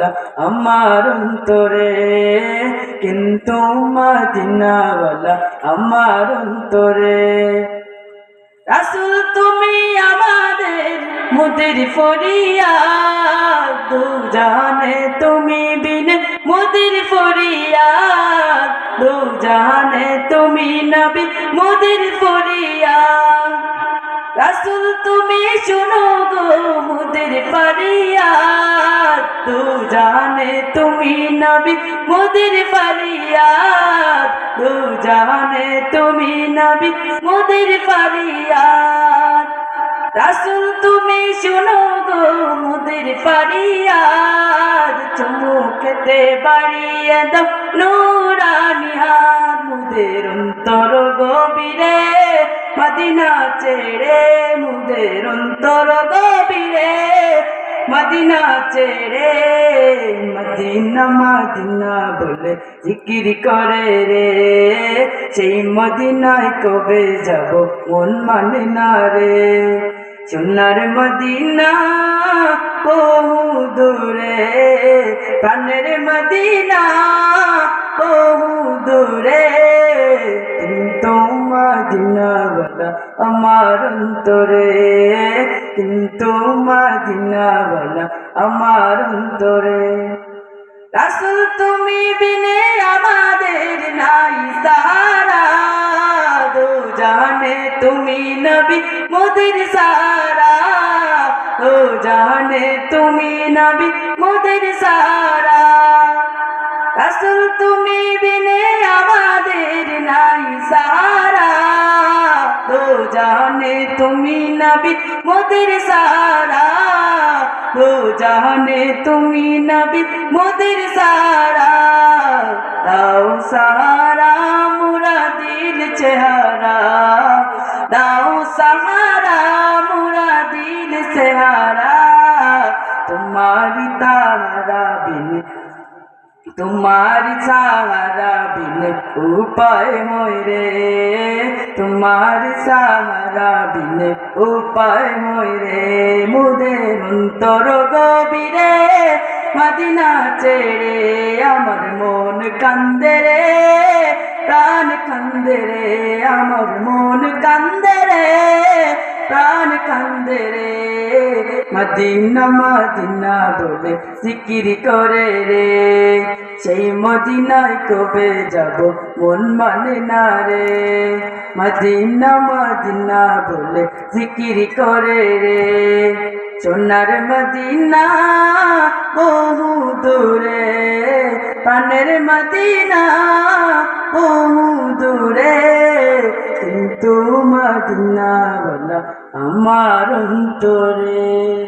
মদিনাওয়ালা আমার অন্তরে। কিন্তু মদিনাওয়ালা, আমার অন্তরে। রাসুল, তুমি আমাদের মুদির ফরিয়া দু জানে তুমি বিনে মুদির ফরিয়া দু জানে তুমি নবী মুদির ফরিয়া রাসুল, তুমি শুনো গো মুদির ফরিয়া দু জানে তুমি নবী, মুদির ফরিয়া দু জানে তুমি নবী, মুদির ফরিয়াদ। রাসুল তুমি শুনো গো, মুদির ফরিয়াদ। চুমুকেতে বাড়িয়ে দাও নুরানি মুদের অন্তর গভীরে, মদিনা ছেড়ে মুদের অন্তর গভীরে, মদিনা ছেড়ে মদিনা মদিনা বলে জিকির করে রে। সেই মদিনায় কবে যাব মন মানে না রে। সোনার মদিনা বহু দূরে, প্রাণের মদিনা বহু দূরে। কিন্তু বলা আমার অন্তরে কিন্তু মদিনা বলা আমার অন্তরে। রাসুল তুমি বিনে আমাদের নাই সারা দো জানে তুমি নবী, মোদের সারা ও জানে তুমি নবী, মোদের সারা রাসুল তুমি বিনে আমাদের নাই সারা দো তুমি নবী, মোদের সারা দো জানে তুমি নবী, মোদের সারা দাও সাহারা মুরা দিল চেহারা। দাও সাহারা মুরা দিল চেহারা। তোমারি তারা বিনে তোমারি সাহারা বিনে উপায় হয় রে। তোমারি সাহারা বিনে উপায় হয় রে। মুদের অন্তর গভীরে মদিনা ছেড়ে আমার মন কান্দে রে। প্রাণ কান্দে রে, আমার মন কান্দে রে। প্রাণ কান্দে রে। মদিনা মদিনা বলে জিকির করে রে। সেই মদিনায় কবে যাব মন মানে না রে। মদিনা মদিনা বলে জিকির করে রে। সোনার মদিনা বহু দূরে পানের মদিনা বহু দূরে। কিন্তু না আমার অন্তরে।